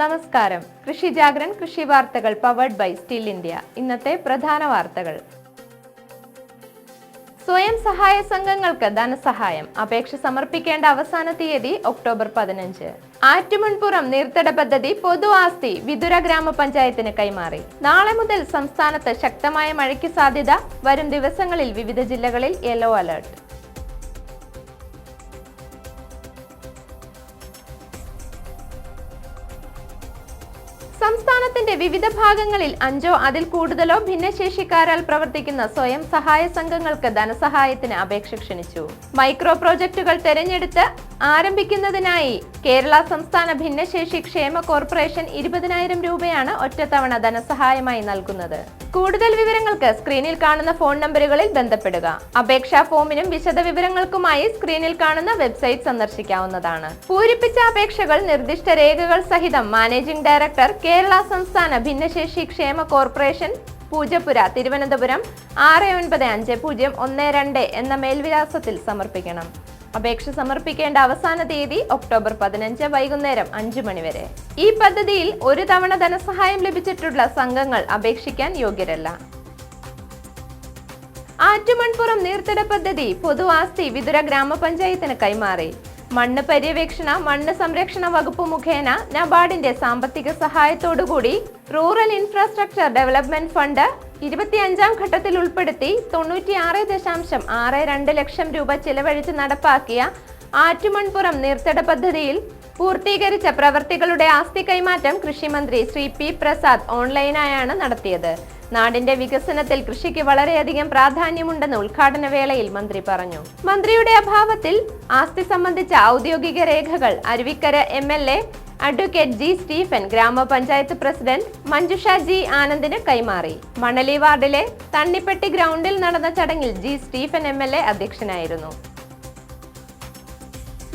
നമസ്കാരം. കൃഷി ജാഗ്രൻ കൃഷി വാർത്തകൾ പവേർഡ് ബൈ സ്റ്റിൽ ഇന്ത്യ ഇന്നത്തെ പ്രധാന വാർത്തകൾ. സ്വയം സഹായ സംഘങ്ങൾക്ക് ധനസഹായം. അപേക്ഷ സമർപ്പിക്കേണ്ട അവസാന തീയതി ഒക്ടോബർ പതിനഞ്ച്. ആറ്റുമൺപുറം നീർത്തട പദ്ധതി പൊതു ആസ്തി വിതുര ഗ്രാമപഞ്ചായത്തിന് കൈമാറി. നാളെ മുതൽ സംസ്ഥാനത്ത് ശക്തമായ മഴയ്ക്ക് സാധ്യത. വരും ദിവസങ്ങളിൽ വിവിധ ജില്ലകളിൽ യെല്ലോ അലർട്ട് സംസ്ഥാനത്തിന്റെ വിവിധ ഭാഗങ്ങളിൽ അഞ്ചോ അതിൽ കൂടുതലോ ഭിന്നശേഷിക്കാരാൽ പ്രവർത്തിക്കുന്ന സ്വയം സഹായ സംഘങ്ങൾക്ക് ധനസഹായത്തിന് അപേക്ഷ ക്ഷണിച്ചു. മൈക്രോ പ്രോജക്റ്റുകൾ തെരഞ്ഞെടുത്ത് ആരംഭിക്കുന്നതിനായി കേരള സംസ്ഥാന ഭിന്നശേഷി ക്ഷേമ കോർപ്പറേഷൻ ഇരുപതിനായിരം രൂപയാണ് ഒറ്റത്തവണ ധനസഹായമായി നൽകുന്നത്. കൂടുതൽ വിവരങ്ങൾക്ക് സ്ക്രീനിൽ കാണുന്ന ഫോൺ നമ്പറുകളിൽ ബന്ധപ്പെടുക. അപേക്ഷാ ഫോമിനും വിശദവിവരങ്ങൾക്കുമായി സ്ക്രീനിൽ കാണുന്ന വെബ്സൈറ്റ് സന്ദർശിക്കാവുന്നതാണ്. പൂരിപ്പിച്ച അപേക്ഷകൾ നിർദ്ദിഷ്ട രേഖകൾ സഹിതം മാനേജിംഗ് ഡയറക്ടർ കേരള സംസ്ഥാന ഭിന്നശേഷി ക്ഷേമ കോർപ്പറേഷൻ പൂജപ്പുര തിരുവനന്തപുരം ആറ് ഒൻപത് അഞ്ച് പൂജ്യം ഒന്ന് രണ്ട് എന്ന മേൽവിലാസത്തിൽ സമർപ്പിക്കണം. അപേക്ഷ സമർപ്പിക്കേണ്ട അവസാന തീയതി ഒക്ടോബർ പതിനഞ്ച് വൈകുന്നേരം അഞ്ചു മണിവരെ ഈ പദ്ധതിയിൽ ഒരു തവണ ധനസഹായം ലഭിച്ചിട്ടുള്ള സംഘങ്ങൾ അപേക്ഷിക്കാൻ യോഗ്യരല്ല. ആറ്റുമൺപുറം നീർത്തട പദ്ധതി പൊതു ആസ്തി വിതുര ഗ്രാമപഞ്ചായത്തിന് കൈമാറി. മണ്ണ് പര്യവേക്ഷണ മണ്ണ് സംരക്ഷണ വകുപ്പ് മുഖേന നബാർഡിന്റെ സാമ്പത്തിക സഹായത്തോടുകൂടി റൂറൽ ഇൻഫ്രാസ്ട്രക്ചർ ഡെവലപ്മെന്റ് ഫണ്ട് ഇരുപത്തിയഞ്ചാം ഘട്ടത്തിൽ ഉൾപ്പെടുത്തി തൊണ്ണൂറ്റിയാറ് ദശാംശം ആറ് രണ്ട് ലക്ഷം രൂപ ചിലവഴിച്ച് നടപ്പാക്കിയ ആറ്റുമൺപുറം നീർത്തട പദ്ധതിയിൽ പൂർത്തീകരിച്ച പ്രവർത്തികളുടെ ആസ്തി കൈമാറ്റം കൃഷിമന്ത്രി ശ്രീ പി പ്രസാദ് ഓൺലൈനായാണ് നടത്തിയത്. നാടിന്റെ വികസനത്തിൽ കൃഷിക്ക് വളരെയധികം പ്രാധാന്യമുണ്ടെന്ന് ഉദ്ഘാടന വേളയിൽ മന്ത്രി പറഞ്ഞു. മന്ത്രിയുടെ അഭാവത്തിൽ ആസ്തി സംബന്ധിച്ച ഔദ്യോഗിക രേഖകൾ Aruvikkara M advocate G Stephen ഗ്രാമപഞ്ചായത്ത് പ്രസിഡന്റ് മഞ്ജുഷ ജി ആനന്ദിന് കൈമാറി. മണലി വാർഡിലെ തണ്ണിപ്പെട്ടി ഗ്രൗണ്ടിൽ നടന്ന ചടങ്ങിൽ ജി. സ്റ്റീഫൻ എം അധ്യക്ഷനായിരുന്നു.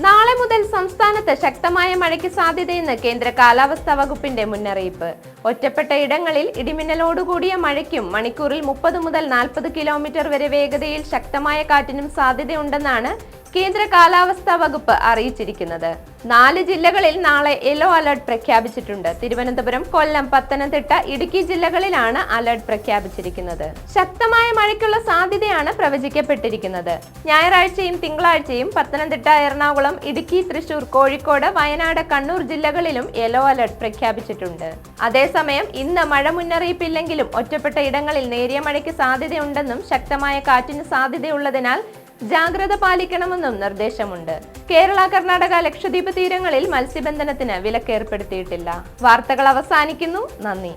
നാളെ മുതൽ സംസ്ഥാനത്ത് ശക്തമായ മഴയ്ക്ക് സാധ്യതയെന്ന് കേന്ദ്ര കാലാവസ്ഥാ വകുപ്പിന്റെ മുന്നറിയിപ്പ്. ഒറ്റപ്പെട്ട ഇടങ്ങളിൽ ഇടിമിന്നലോടുകൂടിയ മഴയ്ക്കും മണിക്കൂറിൽ മുപ്പത് മുതൽ നാൽപ്പത് കിലോമീറ്റർ വരെ വേഗതയിൽ ശക്തമായ കാറ്റിനും സാധ്യതയുണ്ടെന്നാണ് കേന്ദ്ര കാലാവസ്ഥാ വകുപ്പ് അറിയിച്ചിരിക്കുന്നത്. നാല് ജില്ലകളിൽ നാളെ യെല്ലോ അലർട്ട് പ്രഖ്യാപിച്ചിട്ടുണ്ട്. തിരുവനന്തപുരം കൊല്ലം പത്തനംതിട്ട ഇടുക്കി ജില്ലകളിലാണ് അലർട്ട് പ്രഖ്യാപിച്ചിരിക്കുന്നത്. ശക്തമായ മഴയ്ക്കുള്ള സാധ്യതയാണ് പ്രവചിക്കപ്പെട്ടിരിക്കുന്നത്. ഞായറാഴ്ചയും തിങ്കളാഴ്ചയും പത്തനംതിട്ട എറണാകുളം ഇടുക്കി തൃശൂർ കോഴിക്കോട് വയനാട് കണ്ണൂർ ജില്ലകളിലും യെല്ലോ അലർട്ട് പ്രഖ്യാപിച്ചിട്ടുണ്ട്. അതേസമയം ഇന്ന് മഴ മുന്നറിയിപ്പില്ലെങ്കിലും ഒറ്റപ്പെട്ട ഇടങ്ങളിൽ നേരിയ മഴയ്ക്ക് സാധ്യതയുണ്ടെന്നും ശക്തമായ കാറ്റിന് സാധ്യതയുള്ളതിനാൽ ജാഗ്രത പാലിക്കണമെന്നും നിർദ്ദേശമുണ്ട്. കേരള കർണാടക ലക്ഷദ്വീപ് തീരങ്ങളിൽ മത്സ്യബന്ധനത്തിന് വിലക്കേർപ്പെടുത്തിയിട്ടില്ല. വാർത്തകൾ അവസാനിക്കുന്നു. നന്ദി.